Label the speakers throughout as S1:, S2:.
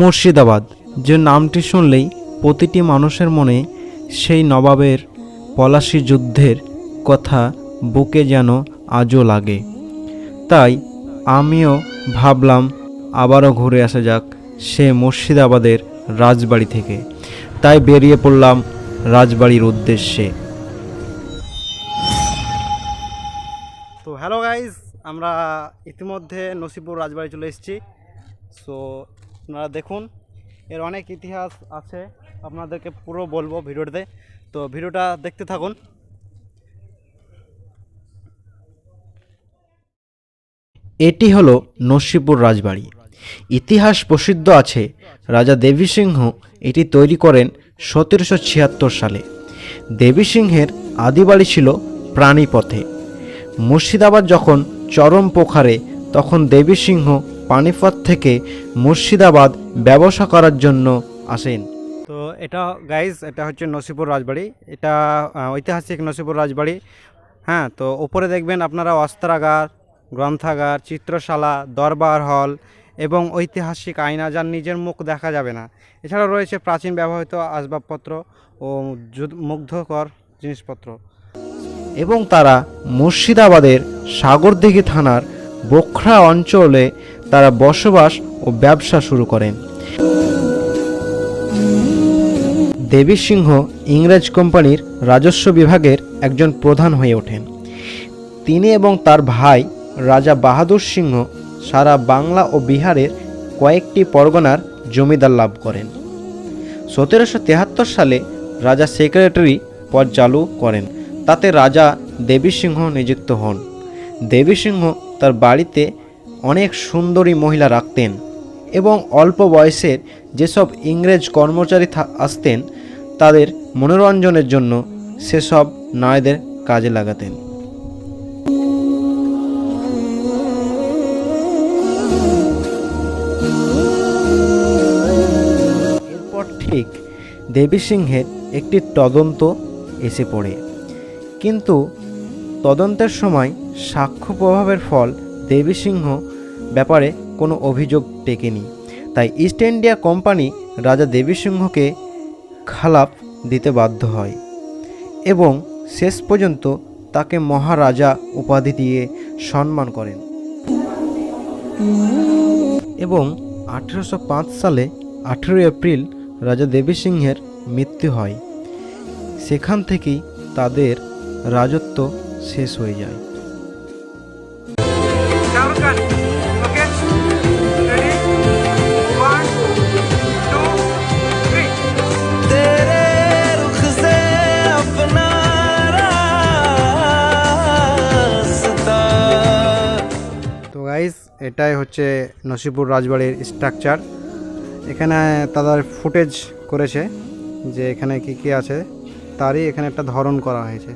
S1: মুর্শিদাবাদ। যে নামটি শুনলেই প্রতিটি মানুষের মনে সেই নবাবের পলাশি যুদ্ধের কথা বুকে যেন আজও লাগে। তাই আমিও ভাবলাম আবারও ঘুরে আসা যাক সে মুর্শিদাবাদের রাজবাড়ি থেকে। তাই বেরিয়ে পড়লাম রাজবাড়ির উদ্দেশ্যে। তো হ্যালো গাইজ আমরা ইতিমধ্যে নসিপুর রাজবাড়ি চলে এসেছি। সো আপনারা দেখুন, এর অনেক ইতিহাস আছে, আপনাদেরকে পুরো বলব ভিডিওতে। তো ভিডিওটা দেখতে থাকুন। এটি হলো নসিপুর রাজবাড়ি। ইতিহাস প্রসিদ্ধ আছে, রাজা দেবী সিংহ এটি তৈরি করেন সতেরোশো ছিয়াত্তর সালে। দেবী সিংহের আদিবাড়ি ছিল প্রাণীপথে। মুর্শিদাবাদ যখন চরম পোখারে তখন দেবী সিংহ পানিপথ থেকে মুর্শিদাবাদ ব্যবসা করার জন্য আসেন। তো এটা গাইজ এটা হচ্ছে নসিপুর রাজবাড়ি। এটা ঐতিহাসিক নসিপুর রাজবাড়ি। হ্যাঁ তো উপরে দেখবেন আপনারা অস্ত্রাগার গ্রন্থাগার চিত্রশালা দরবার হল এবং ঐতিহাসিক আয়না যার নিজের মুখ দেখা যাবে না। এছাড়াও রয়েছে প্রাচীন ব্যবহৃত আসবাবপত্র ও মুগ্ধকর জিনিসপত্র। এবং তারা মুর্শিদাবাদের সাগরদিঘি থানার বোখরা অঞ্চলে তারা বসবাস ও ব্যবসা শুরু করেন। দেবী সিংহ ইংরেজ কোম্পানির রাজস্ব বিভাগের একজন প্রধান হয়ে ওঠেন। তিনি এবং তার ভাই রাজা বাহাদুর সিংহ সারা বাংলা ও বিহারের কয়েকটি পরগনার জমিদার লাভ করেন। সতেরোশো তেহাত্তর সালে রাজা সেক্রেটারি পদ চালু করেন, তাতে রাজা দেবী সিংহ নিযুক্ত হন। দেবী সিংহ তার বাড়িতে অনেক সুন্দরী মহিলা রাখতেন এবং অল্প বয়সের যেসব ইংরেজ কর্মচারী আসতেন, তাদের মনোরঞ্জনের জন্য সেসব নারীদের কাজে লাগাতেন। এরপর ঠিক দেবী সিংহের একটি তদন্ত এসে পড়ে। কিন্তু তদন্তের সময় সাক্ষ্য প্রভাবের ফল দেবী সিংহ ব্যাপারে কোনো অভিযোগ টেকেনি। তাই ইস্ট ইন্ডিয়া কোম্পানি রাজা দেবী সিংহকে খালাপ দিতে বাধ্য হয় এবং শেষ পর্যন্ত তাকে মহারাজা উপাধি দিয়ে সম্মান করেন। এবং আঠেরোশো পাঁচ সালে আঠেরোই এপ্রিল রাজা দেবী সিংহের মৃত্যু হয়। সেখান থেকেই তাদের রাজত্ব শেষ হয়ে যায়। গাইস এটাই হচ্ছে নসিপুর রাজবাড়ির স্ট্রাকচার এখানে তাদের ফুটেজ করেছে যে এখানে কি কি আছে, তারই এখানে একটা ধরন করা হয়েছে।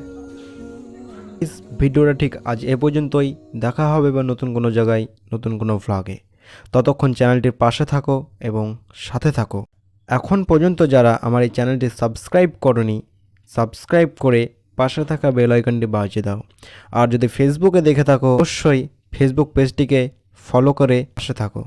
S1: ভিডিওটা ঠিক আজ এ পর্যন্তই। দেখা হবে বা নতুন কোনো জায়গায়, নতুন কোনো ভ্লগে ততক্ষণ চ্যানেলটির পাশে থাকো এবং সাথে থাকো। এখন পর্যন্ত যারা আমার এই চ্যানেলটি সাবস্ক্রাইব করনি সাবস্ক্রাইব করে পাশে থাকা বেল আইকনটি বাজিয়ে দাও। আর যদি ফেসবুকে দেখে থাকো, অবশ্যই ফেসবুক পেজটিকে ফলো করে পাশে থাকো।